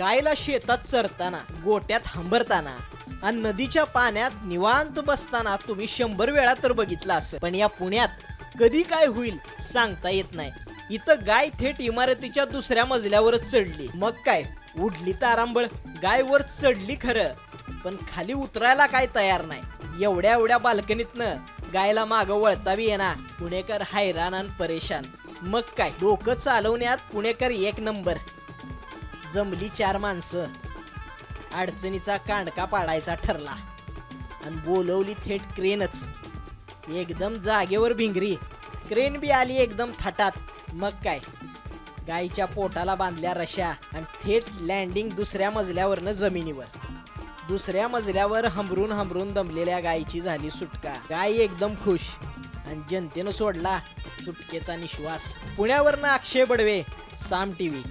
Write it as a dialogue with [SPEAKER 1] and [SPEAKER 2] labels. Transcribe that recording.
[SPEAKER 1] गायला शेतात चरताना गोट्यात हांबरताना आणि नदीच्या पाण्यात निवांत बसताना तुम्ही शंभर वेळा तर बघितलं असं. पण या पुण्यात कधी काय होईल सांगता येत नाही. इथं गाय थेट इमारतीच्या दुसऱ्या मजल्यावरच चढली. मग काय? उडली तारांबळ. गाय वर चढली खरं. पण खाली उतरायला काय तयार नाही. एवढ्या एवढ्या बाल्कनीतनं गायला मागं वळतावी येणार पुणेकर हैराण आणि परेशान. मग काय? डोकं चालवण्यात पुणेकर एक नंबर. जमली चार माणसं. अडचणीचा कांडका पाडायचा ठरला. आणि बोलवली थेट क्रेनच. एकदम जागेवर भिंगरी. क्रेन बी आली एकदम थाटात. मग काय? गाईच्या पोटाला बांधल्या रशा आणि थेट लँडिंग दुसऱ्या मजल्यावरनं जमिनीवर. दुसऱ्या मजल्यावर हंबरून हंबरून दमलेल्या गायीची झाली सुटका. गाय एकदम खुश आणि जनतेनं सोडला सुटकेचा निश्वास. पुण्यावरनं अक्षय बडवे साम टीव्ही.